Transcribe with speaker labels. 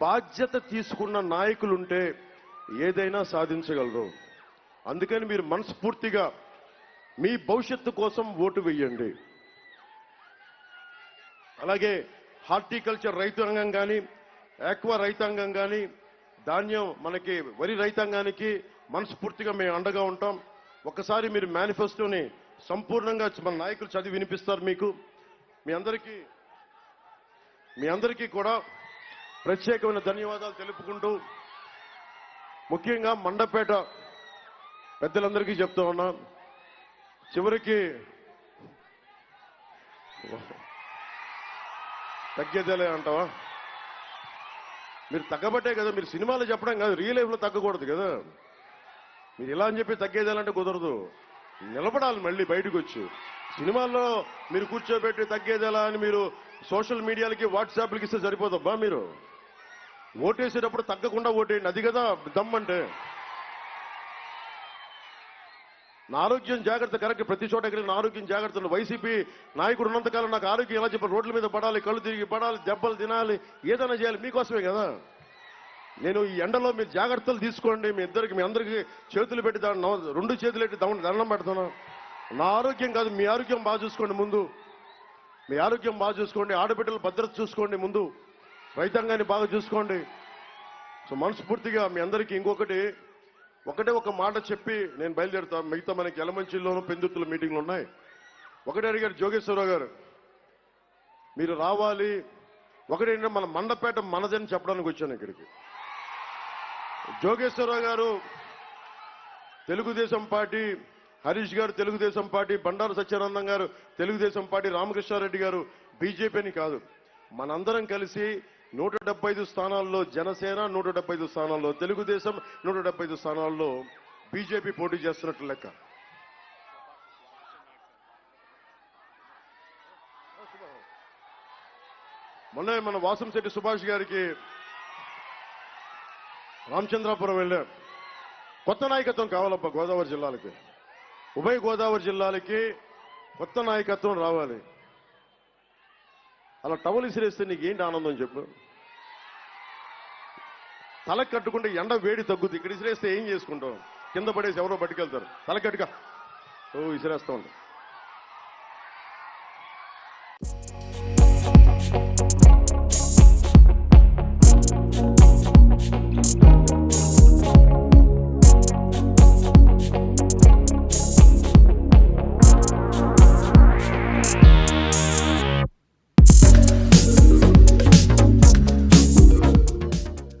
Speaker 1: బాధ్యత తీసుకున్న నాయకులుంటే ఏదైనా సాధించగలరు. అందుకని మీరు మనస్ఫూర్తిగా మీ భవిష్యత్తు కోసం ఓటు వేయండి. అలాగే హార్టికల్చర్ రైతాంగం కానీ ఆక్వా రైతాంగం కానీ ధాన్యం మనకి వరి రైతాంగానికి మనస్ఫూర్తిగా మేము అండగా ఉంటాం. ఒకసారి మీరు మేనిఫెస్టోని సంపూర్ణంగా మన నాయకులు చదివి వినిపిస్తారు మీకు. మీ అందరికీ మీ అందరికీ కూడా ప్రత్యేకమైన ధన్యవాదాలు తెలుపుకుంటూ ముఖ్యంగా మండపేట పెద్దలందరికీ చెప్తా ఉన్నా. చివరికి తగ్గేదేలే అంటావా? మీరు తగ్గబట్టే కదా మీరు సినిమాలో చెప్పడం కాదు రియల్ లైఫ్లో తగ్గకూడదు కదా. మీరు ఇలా అని చెప్పి తగ్గేదేలంటే కుదరదు. నిలబడాలి మళ్ళీ బయటకు వచ్చి. సినిమాల్లో మీరు కూర్చోబెట్టి తగ్గేదేలా అని మీరు సోషల్ మీడియాలకి వాట్సాప్లకి ఇస్తే సరిపోదబ్బా మీరు. ఓటేసేటప్పుడు తగ్గకుండా ఓటేయండి. అది కదా దమ్మంటే. నా ఆరోగ్యం జాగ్రత్త కరెక్ట్. ప్రతి చోట ఎక్కడ నా ఆరోగ్యం జాగ్రత్తలు వైసీపీ నాయకుడు ఉన్నంతకాలం నాకు ఆరోగ్యం ఎలా చెప్పాలి? రోడ్ల మీద పడాలి కళ్ళు తిరిగి పడాలి దెబ్బలు తినాలి ఏదైనా చేయాలి. మీకోసమే కదా. నేను ఈ ఎండలో మీరు జాగ్రత్తలు తీసుకోండి. మీ ఇద్దరికి మీ అందరికీ చేతులు పెట్టి దాన్ని రెండు చేతులు పెట్టి దమ- దండం పెడతాను. నా ఆరోగ్యం కాదు మీ ఆరోగ్యం బాగా చూసుకోండి ముందు. మీ ఆరోగ్యం బాగా చూసుకోండి. ఆడబిడ్డలు భద్రత చూసుకోండి ముందు. రైతాంగాన్ని బాగా చూసుకోండి. సో మనస్ఫూర్తిగా మీ అందరికీ ఇంకొకటి ఒకటే ఒక మాట చెప్పి నేను బయలుదేరుతా. మిగతా మనకి ఎలమంచిల్లోనూ పెందుతుల మీటింగ్లు ఉన్నాయి. ఒకటే అడిగారు జోగేశ్వరరావు గారు మీరు రావాలి. ఒకటేంటంటే మన మండపేట మనదని చెప్పడానికి వచ్చాను ఇక్కడికి. జోగేశ్వరరావు గారు తెలుగుదేశం పార్టీ హరీష్ గారు తెలుగుదేశం పార్టీ బండారు సత్యానందం గారు తెలుగుదేశం పార్టీ రామకృష్ణారెడ్డి గారు బీజేపీని కాదు. మనందరం కలిసి నూట డెబ్బై ఐదు స్థానాల్లో జనసేన నూట డెబ్బై ఐదు స్థానాల్లో తెలుగుదేశం నూట డెబ్బై ఐదు స్థానాల్లో బీజేపీ పోటీ చేస్తున్నట్లు లెక్క. మొన్న మన వాసంశెట్టి సుభాష్ గారికి రామచంద్రాపురం వెళ్ళాం. కొత్త నాయకత్వం కావాలబ్బా గోదావరి జిల్లాలకి. ఉభయ గోదావరి జిల్లాలకి కొత్త నాయకత్వం రావాలి. అలా టవల్ ఇసిరేస్తే నీకు ఏంటి ఆనందం చెప్పు? తల కట్టుకుంటే ఎండ వేడి తగ్గుతుంది ఇక్కడ ఇసిరేస్తే ఏం చేసుకుంటాం కింద పడేసి ఎవరో పట్టుకెళ్తారు తల కట్టుక. ఓ ఇసిరేస్తూ ఉంటాం